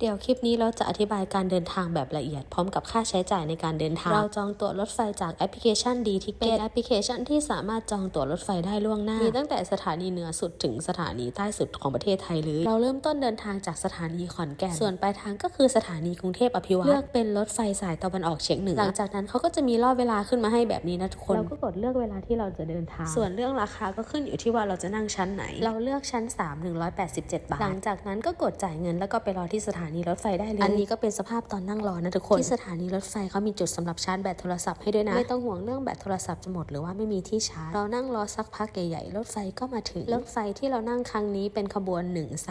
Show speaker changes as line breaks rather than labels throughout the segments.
เดี๋ยวคลิปนี้เราจะอธิบายการเดินทางแบบละเอียดพร้อมกับค่าใช้จ่ายในการเดินทาง เราจองตั๋วรถไฟจากแอปพลิเคชันดีทิเกตแอปพลิเคชันที่สามารถจองตั๋วรถไฟได้ล่วงหน้า มีตั้งแต่สถานีเหนือสุดถึงสถานีใต้สุดของประเทศไทยเลยเราเริ่มต้นเดินทางจากสถานีขอนแก่น ส่วนปลายทางก็คือสถานีกรุงเทพอภิวัตรเลือกเป็นรถไฟสายตะวันออกเฉียงเหนือหลังจากนั้นเขาก็จะมีรอบเวลาขึ้นมาให้แบบนี้นะทุกคนเราก็กดเลือกเวลาที่เราจะเดินทาง ส่วนเรื่องราคาก็ขึ้นอยู่ที่ว่าเราจะนั่งชั้นไหน เราเลือกชั้น 3 187 บาท หลังจากนั้นก็กดจ่ายเงินแล้วก็ไปรอที่สถานีรถไฟได้เลย อันนี้ก็เป็นสภาพตอนนั่งรอนะทุกคน ที่สถานีรถไฟเขามีจุดสำหรับชาร์จแบตโทรศัพท์ให้ด้วยนะ ไม่ต้องห่วงเรื่องแบตโทรศัพท์จะหมดหรือว่าไม่มีที่ชาร์จ เรานั่งรอสักพักใหญ่ๆ รถไฟก็มาถึง รถไฟที่เรานั่งครั้งนี้เป็นขบวน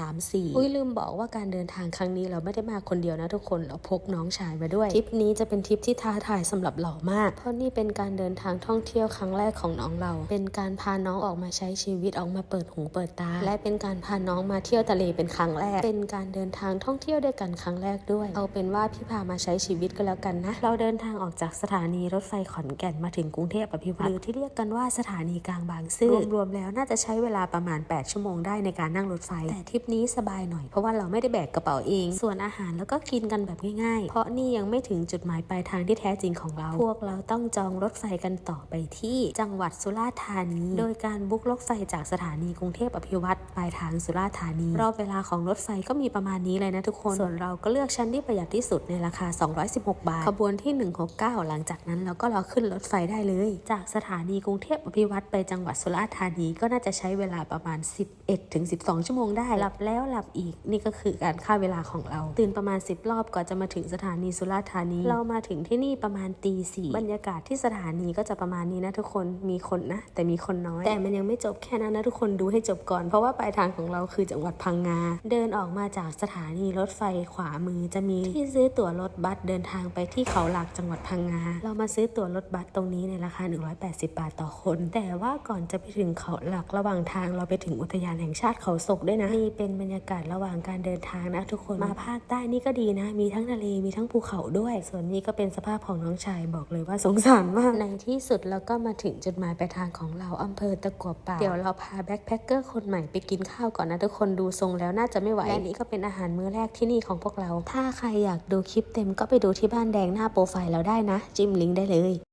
134 อุ้ยลืมบอกว่าการเดินทางครั้งนี้เราไม่ได้มาคนเดียวนะทุกคน เราพกน้องชายมาด้วย ทริปนี้จะเป็นทริปที่ท้าทายสำหรับเรามาก เพราะนี่เป็นการเดินทางท่องเที่ยวครั้งแรกของน้องเรา เป็นการพาน้องออกมาใช้ชีวิตออกมาเปิดหูเปิดตา และเป็นการพาน้องมาเที่ยวทะเลเป็นครั้งแรก เป็นการเดินทางท่องเที่ยวด้วยกันครั้งแรกด้วย เอาเป็นว่าพี่พามาใช้ชีวิตก็แล้วกันนะ เราเดินทางออกจากสถานีรถไฟขอนแก่นมาถึงกรุงเทพอภิวัตรหรือที่เรียกกันว่าสถานีกลางบางซื่อรวมๆแล้วน่าจะใช้เวลาประมาณ 8 ชั่วโมงได้ในการนั่งรถไฟ แต่ทริปนี้สบายหน่อยเพราะว่าเราไม่ได้แบกกระเป๋าเอง ส่วนอาหารแล้วก็กินกันแบบง่ายๆ เพราะนี่ยังไม่ถึงจุดหมายปลายทางที่แท้จริงของเรา พวกเราต้องจองรถไฟกันต่อไปที่จังหวัดสุราษฎร์ธานี โดยการบุ๊กรถไฟจากสถานีกรุงเทพอภิวัตรปลายทางสุราษฎร์ธานี รอบเวลาของรถไฟก็มีประมาณนี้เลยนะทุกคนส่วนเราก็เลือกชั้นที่ประหยัดที่สุดในราคา 216 บาท ขบวนที่ 169 หลังจากนั้นเราก็รอขึ้นรถไฟได้เลย จากสถานีกรุงเทพอภิวัตรไปจังหวัดสุราษฎร์ธานีก็น่าจะใช้เวลาประมาณ 11ถึง12 ชั่วโมงได้ หลับแล้วหลับอีกนี่ก็คือการค่าเวลาของเรา ตื่นประมาณ 10 รอบก่อนจะมาถึงสถานีสุราษฎร์ธานี เรามาถึงที่นี่ประมาณตีสี่บรรยากาศที่สถานีก็จะประมาณนี้นะทุกคนมีคนนะ แต่มีคนน้อย แต่มันยังไม่จบแค่นั้นนะทุกคนดูให้จบก่อน เพราะว่าปลายทางของเราคือจังหวัดพังงา เดินออกมาจากสถานีรถไฟขวามือจะมีที่ซื้อตั๋วรถบัสเดินทางไปที่เขาหลักจังหวัดพังงา เรามาซื้อตั๋วรถบัสตรงนี้ในราคา 180 บาทต่อคน แต่ว่าก่อนจะไปถึงเขาหลักระหว่างทางเราไปถึงอุทยานแห่งชาติเขาศกด้วยนะนี่เป็นบรรยากาศระหว่างการเดินทางนะทุกคนมาภาคใต้นี่ก็ดีนะ มีทั้งทะเลมีทั้งภูเขาด้วย ส่วนนี้ก็เป็นสภาพของน้องชายบอกเลยว่าสงสารมากในที่สุดเราก็มาถึงจุดหมายปลายทางของเราอำเภอตะกัวป่าเดี๋ยวเราพาแบ็คแพคเกอร์คนใหม่ไปกินข้าวก่อนนะทุกคนดูทรงแล้วน่าจะไม่ไหวและนี่ก็เป็นอาหารมื้อแรกที่นี่ของพวกเรา ถ้าใครอยากดูคลิปเต็มก็ไปดูที่บ้านแดงหน้าโปรไฟล์เราได้นะ จิ้มลิงก์ได้เลย